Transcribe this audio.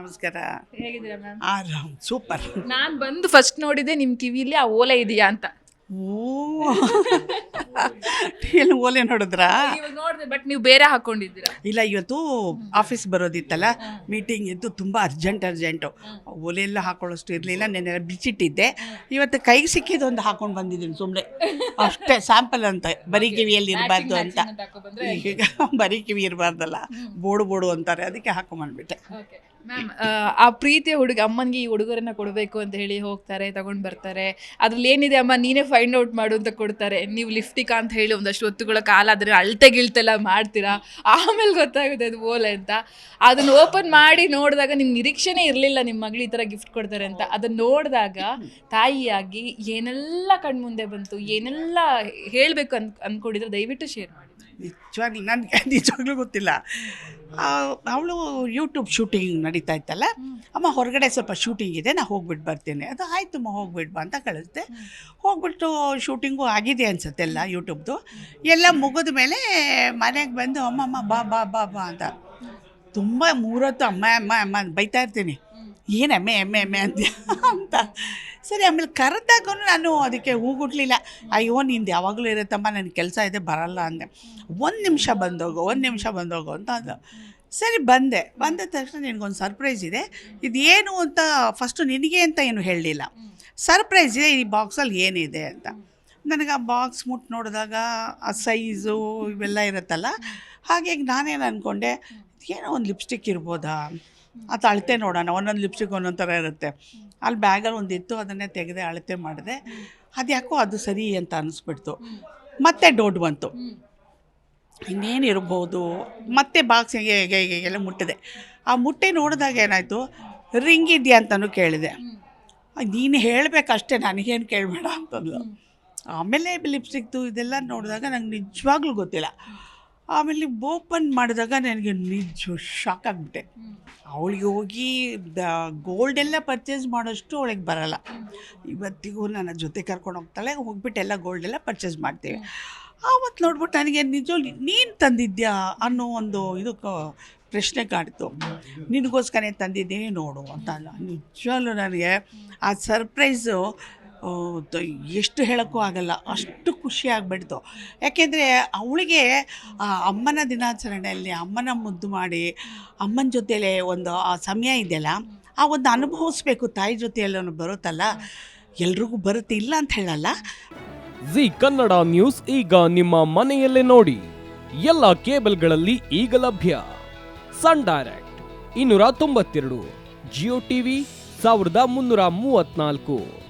ನಮಸ್ಕಾರ. ಹೇಗಿದ್ದೀರಾ ಮ್ಯಾಮ್? ಆರಾಮ್ ಸೂಪರ್. ನಾನು ಬಂದು ಫಸ್ಟ್ ನೋಡಿದೆ ನಿಮ್ಮ ಕಿವಿಲಿ ಆ ಓಲೆ ಇದೆಯಾ ಅಂತ. ಓ. ಏನು ಓಲೆ ನೋಡಿದ್ರಾ? ಇವಾಗ ನೋಡಿದೆ ಬಟ್ ನೀವು ಬೇರೆ ಹಾಕೊಂಡಿದ್ದೀರಾ. ಇಲ್ಲ ಇವತ್ತು ಆಫೀಸ್ ಬರೋದಿತ್ತಲ್ಲ ಮೀಟಿಂಗ್ ಇದ್ದು ತುಂಬ ಅರ್ಜೆಂಟ್ ಅರ್ಜೆಂಟು ಓಲೆ ಎಲ್ಲ ಹಾಕೊಳ್ಳೋಷ್ಟು ಇರಲಿಲ್ಲ ನೆನ್ನೆ ಬಿಚ್ಚಿಟ್ಟಿದ್ದೆ. ಇವತ್ತು ಕೈಗೆ ಸಿಕ್ಕಿದ್ದು ಒಂದು ಹಾಕೊಂಡು ಬಂದಿದ್ದೀನಿ ಸುಮ್ಮನೆ ಅಷ್ಟೇ ಸ್ಯಾಂಪಲ್ ಅಂತ ಬರೀ ಕಿವಿಯಲ್ಲಿ ಇರಬಾರ್ದು ಅಂತ. ಈಗ ಬರೀ ಕಿವಿ ಇರಬಾರ್ದಲ್ಲ ಬೋಡು ಬೋಡು ಅಂತಾರೆ ಅದಕ್ಕೆ ಹಾಕೊಂಬಂದ್ಬಿಟ್ಟೆ ಮ್ಯಾಮ್ ಆ ಪ್ರೀತಿಯ ಹುಡುಗ, ಅಮ್ಮನಿಗೆ ಈ ಹುಡುಗರನ್ನ ಕೊಡಬೇಕು ಅಂತ ಹೇಳಿ ಹೋಗ್ತಾರೆ, ತಗೊಂಡ್ ಬರ್ತಾರೆ. ಅದ್ರಲ್ಲಿ ಏನಿದೆ ಅಮ್ಮ, ನೀನೇ ಫೈಂಡ್ ಔಟ್ ಮಾಡು ಅಂತ ಕೊಡ್ತಾರೆ. ನೀವು ಲಿಫ್ಟಿಕ್ ಅಂತ ಹೇಳಿ ಒಂದಷ್ಟು ಹೊತ್ತುಗಳ ಕಾಲ ಅದನ್ನ ಅಳತೆ ಗಿಳ್ತೆಲ್ಲ ಮಾಡ್ತೀರಾ? ಆಮೇಲೆ ಗೊತ್ತಾಗುತ್ತೆ ಅದು ಓಲೆ ಅಂತ. ಅದನ್ನ ಓಪನ್ ಮಾಡಿ ನೋಡಿದಾಗ ನಿಮ್ಗೆ ನಿರೀಕ್ಷೆನೇ ಇರಲಿಲ್ಲ ನಿಮ್ಮ ಮಗಳು ಈ ಥರ ಗಿಫ್ಟ್ ಕೊಡ್ತಾರೆ ಅಂತ. ಅದನ್ನ ನೋಡಿದಾಗ ತಾಯಿಯಾಗಿ ಏನೆಲ್ಲ ಕಣ್ಮುಂದೆ ಬಂತು, ಏನೆಲ್ಲ ಹೇಳಬೇಕು ಅನ್, ಅನ್ಕೊಂಡಿದ್ರೆ ದಯವಿಟ್ಟು ಶೇರ್ ಮಾಡಿ. ನಿಜವಾಗ್ಲೂ ನನಗೆ ನಿಜವಾಗ್ಲೂ ಗೊತ್ತಿಲ್ಲ. ಅವಳು ಯೂಟ್ಯೂಬ್ ಶೂಟಿಂಗ್ ನಡೀತಾ ಇತ್ತಲ್ಲ? ಅಮ್ಮ ಹೊರಗಡೆ ಸ್ವಲ್ಪ ಶೂಟಿಂಗ್ ಇದೆ, ನಾ ಹೋಗ್ಬಿಟ್ಟು ಬರ್ತೇನೆ. ಅದು ಆಯ್ತಮ್ಮ ಹೋಗ್ಬಿಟ್ಟು ಬಾ ಅಂತ ಕಳಿಸ್ದೆ. ಹೋಗ್ಬಿಟ್ಟು ಶೂಟಿಂಗು ಆಗಿದೆ ಅನ್ಸುತ್ತೆ ಎಲ್ಲ ಯೂಟ್ಯೂಬ್ದು ಎಲ್ಲ ಮುಗಿದ ಮೇಲೆ ಮನೆಗೆ ಬಂದು ಅಮ್ಮಮ್ಮ ಬಾ ಬಾ ಬಾ ಬಾ ಅಂತ. ತುಂಬ ಮೂರೊತ್ತು ಅಮ್ಮ ಅಮ್ಮ ಅಮ್ಮ ಬೈತಾ ಇರ್ತೀನಿ. ಏನು ಎಮ್ಮೆ ಎಮ್ಮೆ ಅಂತ ಅಂತ. ಸರಿ, ಆಮೇಲೆ ಕರೆದಾಗೂ ನಾನು ಅದಕ್ಕೆ ಹೂಗುಡ್ಲಿಲ್ಲ ಅಯ್ಯೋ, ನಿಂದು ಯಾವಾಗಲೂ ಇರುತ್ತಮ್ಮ ನನ್ನ ಕೆಲಸ ಇದೆ, ಬರಲ್ಲ ಅಂದೆ. ಒಂದು ನಿಮಿಷ ಬಂದೋಗು, ಒಂದು ನಿಮಿಷ ಬಂದೋಗು ಅಂತ ಅಂದ. ಸರಿ, ಬಂದೆ. ಬಂದ ತಕ್ಷಣ ನಿನಗೊಂದು ಸರ್ಪ್ರೈಸ್ ಇದೆ. ಇದೇನು ಅಂತ ಫಸ್ಟು ನಿನಗೆ ಅಂತ ಏನು ಹೇಳಲಿಲ್ಲ. ಸರ್ಪ್ರೈಸ್ ಇದೆ, ಈ ಬಾಕ್ಸಲ್ಲಿ ಏನಿದೆ ಅಂತ. ನನಗೆ ಆ ಬಾಕ್ಸ್ ಮುಟ್ಟು ನೋಡಿದಾಗ ಆ ಸೈಜು ಇವೆಲ್ಲ ಇರುತ್ತಲ್ಲ? ಹಾಗೆ ನಾನೇನು ಅಂದ್ಕೊಂಡೆ ಏನೋ ಒಂದು ಲಿಪ್ಸ್ಟಿಕ್ ಇರ್ಬೋದಾ? ಅದು ಅಳತೆ ನೋಡೋಣ, ಒಂದೊಂದು ಲಿಪ್ಸ್ಟಿಕ್ ಒಂದೊಂದು ಥರ ಇರುತ್ತೆ. ಅಲ್ಲಿ ಬ್ಯಾಗಲ್ಲಿ ಒಂದಿತ್ತು ಅದನ್ನೇ ತೆಗೆದೆ ಅಳತೆ ಮಾಡಿದೆ. ಅದು ಯಾಕೋ ಅದು ಸರಿ ಅಂತ ಅನ್ನಿಸ್ಬಿಡ್ತು ಮತ್ತೆ ಡೌಟ್ ಬಂತು. ಇನ್ನೇನಿರ್ಬೋದು ಮತ್ತೆ ಬಾಕ್ಸಿಗೆ ಎಲ್ಲ ಮುಟ್ಟಿದೆ. ಆ ಮುಟ್ಟೆ ನೋಡಿದಾಗ ಏನಾಯಿತು? ರಿಂಗ್ ಇದೆಯಾ ಅಂತಲೂ ಕೇಳಿದೆ. ನೀನು ಹೇಳಬೇಕಷ್ಟೇ, ನನಗೇನು ಕೇಳಬೇಡ ಅಂತಂದು ಆಮೇಲೆ ಲಿಪ್ಸ್ಟಿಕ್ದು ಇದೆಲ್ಲ ನೋಡಿದಾಗ ನಂಗೆ ನಿಜವಾಗ್ಲೂ ಗೊತ್ತಿಲ್ಲ. ಆಮೇಲೆ ಓಪನ್ ಮಾಡಿದಾಗ ನನಗೆ ನಿಜ ಶಾಕ್ ಆಗಿಬಿಟ್ಟೆ. ಅವಳಿಗೆ ಹೋಗಿ ದ ಗೋಲ್ಡ್ ಎಲ್ಲ ಪರ್ಚೇಸ್ ಮಾಡೋಷ್ಟು ಅವಳಿಗೆ ಬರಲ್ಲ. ಇವತ್ತಿಗೂ ನನ್ನ ಜೊತೆ ಕರ್ಕೊಂಡು ಹೋಗ್ತಾಳೆ, ಹೋಗ್ಬಿಟ್ಟು ಎಲ್ಲ ಗೋಲ್ಡ್ ಎಲ್ಲ ಪರ್ಚೇಸ್ ಮಾಡ್ತೀವಿ. ಆವತ್ತು ನೋಡ್ಬಿಟ್ಟು ನನಗೆ ನಿಜ ನೀನು ತಂದಿದ್ಯಾ ಅನ್ನೋ ಒಂದು ಇದು ಪ್ರಶ್ನೆ ಕಾಡ್ತು. ನಿನಗೋಸ್ಕರ ತಂದಿದ್ದೀನಿ ನೋಡು ಅಂತ ನಿಜವಲ್ಲೂ ನನಗೆ ಆ ಸರ್ಪ್ರೈಸು ಎಷ್ಟು ಹೇಳೋಕ್ಕೂ ಆಗಲ್ಲ. ಅಷ್ಟು ಖುಷಿ ಯಾಕೆಂದರೆ ಅವಳಿಗೆ, ಆ, ಅಮ್ಮನ ದಿನಾಚರಣೆಯಲ್ಲಿ ಅಮ್ಮನ ಮುದ್ದು ಮಾಡಿ, ಅಮ್ಮನ ಜೊತೆಯಲ್ಲೇ ಒಂದು, ಆ, ಸಮಯ ಇದೆಯಲ್ಲ, ಆ ಒಂದು ಅನುಭವಿಸ್ಬೇಕು. ತಾಯಿ ಜೊತೆಯಲ್ಲೂ ಬರುತ್ತಲ್ಲ? ಎಲ್ರಿಗೂ ಬರುತ್ತೆ, ಇಲ್ಲ ಅಂತ ಹೇಳಲ್ಲ. ಜಿ ಕನ್ನಡ ನ್ಯೂಸ್ ಈಗ ನಿಮ್ಮ ಮನೆಯಲ್ಲೇ ನೋಡಿ. ಎಲ್ಲ ಕೇಬಲ್ಗಳಲ್ಲಿ ಈಗ ಲಭ್ಯ. ಸನ್ ಡೈರೆಕ್ಟ್ ಇನ್ನೂರ ತೊಂಬತ್ತೆರಡು, ಜಿಯೋ ಟಿವಿ ಸಾವಿರದ ಮುನ್ನೂರ ಮೂವತ್ನಾಲ್ಕು